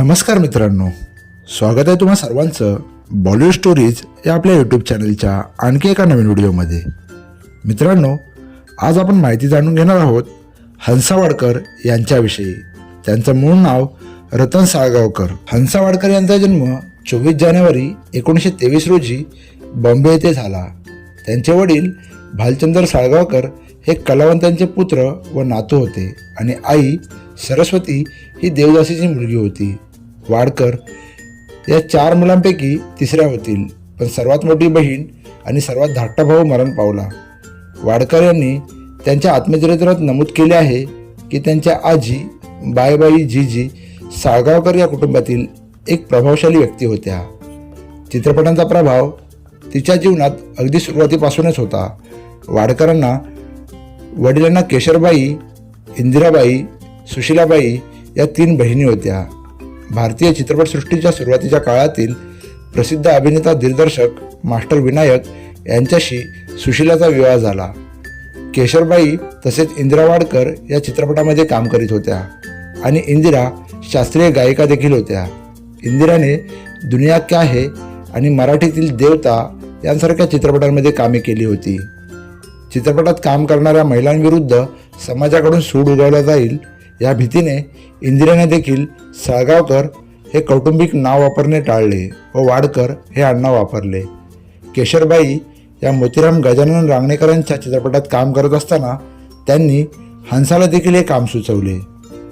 नमस्कार मित्रांनो. स्वागत आहे तुम्हा सर्वांचं बॉलिवूड स्टोरीज या आपल्या यूट्यूब चॅनलच्या आणखी एका नवीन व्हिडिओमध्ये मित्रांनो आज आपण माहिती जाणून घेणार आहोत हंसा वाडकर यांच्याविषयी. त्यांचं मूळ नाव रतन साळगावकर. हंसा वाडकर यांचा जन्म चोवीस जानेवारी एकोणीसशे तेवीस रोजी बॉम्बे येथे झाला. त्यांचे वडील भालचंद्र साळगावकर हे कलावंतांचे पुत्र व नातू होते आणि आई सरस्वती ही देवदासीची मुलगी होती. वाडकर या चार मुलांपैकी तिसऱ्या होतील. पण सर्वात मोठी बहीण आणि सर्वात धाकटा भाऊ मरण पावला. वाडकर यांनी त्यांच्या आत्मचरित्रात नमूद केले आहे की त्यांच्या आजी बायबाई जीजी साळगावकर या कुटुंबातील एक प्रभावशाली व्यक्ती होत्या. चित्रपटांचा प्रभाव तिच्या जीवनात अगदी सुरुवातीपासूनच होता. वाडकरांना वडिलांना केशरबाई इंदिराबाई सुशीलाबाई या तीन बहिणी होत्या. भारतीय चित्रपटसृष्टीच्या सुरुवातीच्या काळातील प्रसिद्ध अभिनेता दिग्दर्शक मास्टर विनायक यांच्याशी सुशीलाचा विवाह झाला. केशरबाई तसेच इंदिरा वाडकर या चित्रपटामध्ये काम करीत होत्या आणि इंदिरा शास्त्रीय गायिका देखील होत्या. इंदिराने दुनिया क्या है आणि मराठीतील देवता यांसारख्या चित्रपटांमध्ये कामे केली होती. चित्रपटात काम करणाऱ्या महिलांविरुद्ध समाजाकडून सूड उगवला जाईल या भीतीने इंदिराने देखील साळगावकर हे कौटुंबिक नाव वापरणे टाळले व वाडकर हे आडनाव वापरले. केशरबाई या मोतीराम गजानन रांगणेकरांच्या चित्रपटात काम करत असताना त्यांनी हंसाला देखील हे काम सुचवले.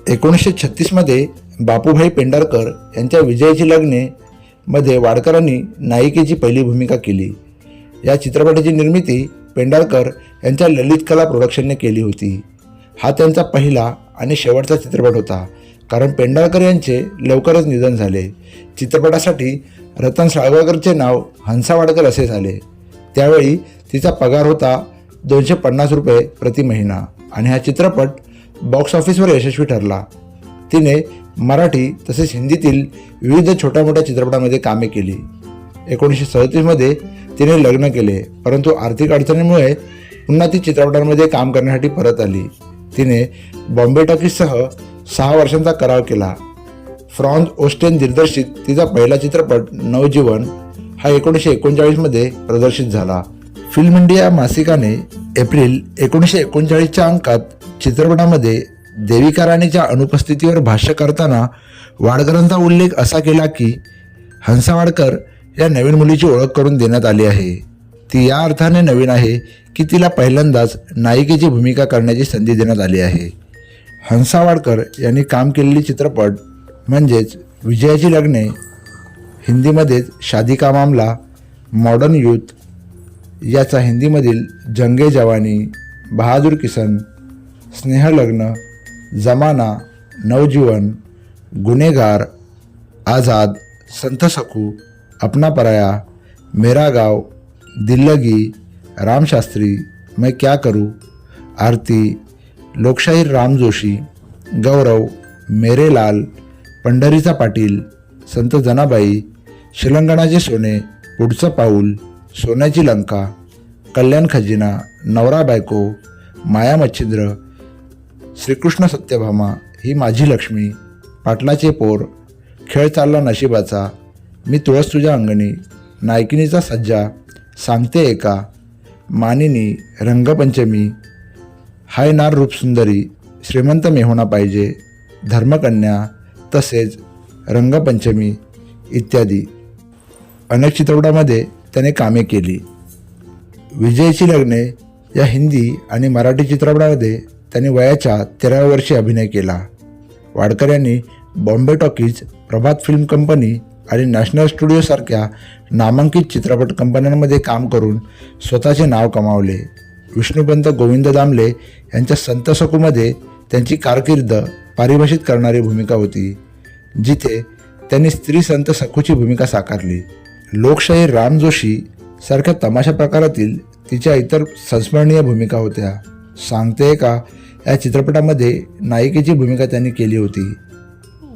एकोणीसशे छत्तीसमध्ये बापूभाई पेंडारकर यांच्या विजयाची लग्ने मध्ये वाडकरांनी नायिकेची पहिली भूमिका केली. या चित्रपटाची निर्मिती पेंडारकर यांच्या ललित कला प्रोडक्शनने केली होती. हा त्यांचा पहिला आणि शेवटचा चित्रपट होता. कारण पेंढारकर यांचे लवकरच निधन झाले. चित्रपटासाठी रतन साळगावकरचे नाव हंसा वाडकर असे झाले. त्यावेळी तिचा पगार होता दोनशे पन्नास रुपये प्रति महिना आणि हा चित्रपट बॉक्स ऑफिसवर यशस्वी ठरला. तिने मराठी तसेच हिंदीतील विविध छोट्या मोठ्या चित्रपटामध्ये कामे केली. एकोणीसशे सदतीसमध्ये तिने लग्न केले परंतु आर्थिक अडचणीमुळे पुन्हा ती चित्रपटांमध्ये काम करण्यासाठी परत आली. तिने बॉम्बे टॉकीजसह सहा वर्षांचा करार केला. फ्रॉन्झ ओस्टेन दिग्दर्शित तिचा पहिला चित्रपट नवजीवन हा एकोणीसशे एकोणचाळीसमध्ये प्रदर्शित झाला. फिल्म इंडिया मासिकाने एप्रिल एकोणीसशे एकोणचाळीसच्या अंकात चित्रपटामध्ये देविका राणीच्या अनुपस्थितीवर भाष्य करताना वाडकरांचा उल्लेख असा केला की हंसा वाडकर या नवीन मुलीची ओळख करून देण्यात आली आहे. ती या अर्थाने नवीन आहे की तिला पहिल्यांदाच नायिकेची भूमिका करण्याची संधी देण्यात आली आहे. हंसावाडकर यांनी काम केलेली चित्रपट म्हणजेच विजयाची लग्ने हिंदीमध्येच शादी का मामला मॉडर्न यूथ याचा हिंदीमधील जंगे जवानी बहादूर किसन स्नेहलग्न जमाना नवजीवन गुन्हेगार आझाद संत सखू अपना पराया मेरा गाव दिल्लगी रामशास्त्री मैं क्या करूँ? आरती लोकशाहीर राम जोशी गौरव मेरे लाल पंढरीचा पाटील संत जनाबाई शिलंगणाचे सोने पुढचं पाऊल सोन्याची लंका कल्याण खजिना नवरा बायको माया मच्छिंद्र श्रीकृष्ण सत्यभामा ही माझी लक्ष्मी पाटलाचे पोर खेळ चालला नशिबाचा मी तुळस तुझ्या अंगणी नायकिनीचा सज्जा सांगते एका मानिनी रंगपंचमी हाय नार रूपसुंदरी श्रीमंत मेहोणा पाहिजे धर्मकन्या तसेच रंगपंचमी इत्यादी. अनेक चित्रपटामध्ये त्याने कामे केली. विजयची लग्ने या हिंदी आणि मराठी चित्रपटामध्ये त्यांनी वयाच्या तेराव्या वर्षी अभिनय केला. वाडकर यांनी Bombay talkies Prabhat film company आणि नॅशनल स्टुडिओसारख्या नामांकित चित्रपट कंपन्यांमध्ये काम करून स्वतःचे नाव कमावले. विष्णुपंत गोविंद दामले यांच्या संत सकूमध्ये त्यांची कारकीर्द पारिभाषित करणारी भूमिका होती जिथे त्यांनी स्त्री संत सखूची भूमिका साकारली. लोकशाही राम जोशी सारख्या तमाशा प्रकारातील तिच्या इतर संस्मरणीय भूमिका होत्या. सांगते का या चित्रपटामध्ये नायिकेची भूमिका त्यांनी केली होती.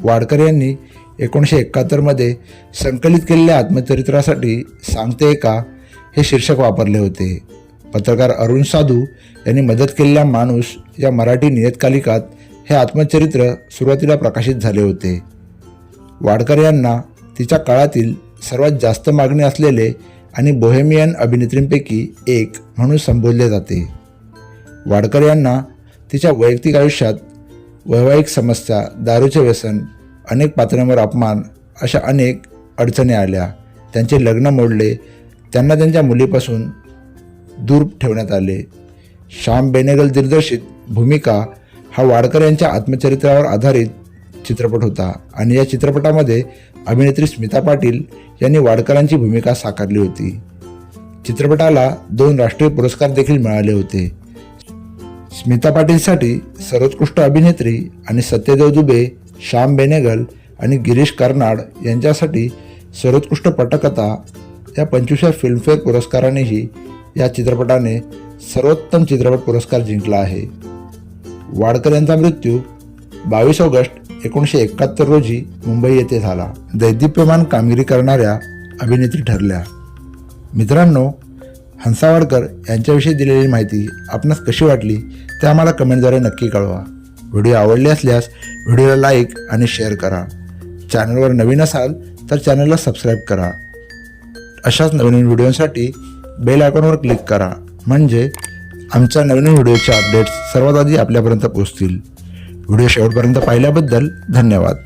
वाडकर यांनी एकोणीसशे एकाहत्तरमध्ये संकलित केलेल्या आत्मचरित्रासाठी सांगते का हे शीर्षक वापरले होते. पत्रकार अरुण साधू यांनी मदत केलेला माणूस या मराठी नियतकालिकात हे आत्मचरित्र सुरुवातीला प्रकाशित झाले होते. वाडकर यांना तिच्या काळातील सर्वात जास्त मागणी असलेले आणि बोहेमियन अभिनेत्रींपैकी एक म्हणून संबोधले जाते. वाडकर यांना तिच्या वैयक्तिक आयुष्यात वैवाहिक समस्या दारूचे व्यसन अनेक पात्रांवर अपमान अशा अनेक अडचणी आल्या. त्यांचे लग्न मोडले. त्यांना त्यांच्या मुलीपासून दूर ठेवण्यात आले. श्याम बेनेगल दिग्दर्शित भूमिका हा वाडकर यांच्या आत्मचरित्रावर आधारित चित्रपट होता आणि या चित्रपटामध्ये अभिनेत्री स्मिता पाटील यांनी वाडकरांची भूमिका साकारली होती. चित्रपटाला दोन राष्ट्रीय पुरस्कार देखील मिळाले होते. स्मिता पाटीलसाठी सर्वोत्कृष्ट अभिनेत्री आणि सत्यदेव दुबे श्याम बेनेगल आणि गिरीश कर्नाड यांच्यासाठी सर्वोत्कृष्ट पटकथा या पंचवीसव्या फिल्मफेअर पुरस्कारानेही या चित्रपटाने सर्वोत्तम चित्रपट पुरस्कार जिंकला आहे. वाडकर यांचा मृत्यू बावीस ऑगस्ट एकोणीसशे एकाहत्तर रोजी मुंबई येथे झाला. दैदिप्यमान कामगिरी करणाऱ्या अभिनेत्री ठरल्या. मित्रांनो हंसा वाडकर यांच्याविषयी दिलेली माहिती आपणास कशी वाटली ते आम्हाला कमेंटद्वारे नक्की कळवा. व्हिडिओ आवडले असल्यास व्हिडिओला लाईक आणि शेअर करा. चॅनलवर नवीन असाल तर चॅनलला सबस्क्राईब करा. अशाच नवीन व्हिडिओसाठी बेल आयकॉनवर क्लिक करा. म्हणजे आमच्या नवीन व्हिडिओचे अपडेट्स सर्वात आधी आपल्यापर्यंत पोहोचतील. व्हिडिओ शेवटपर्यंत पाहिल्याबद्दल धन्यवाद.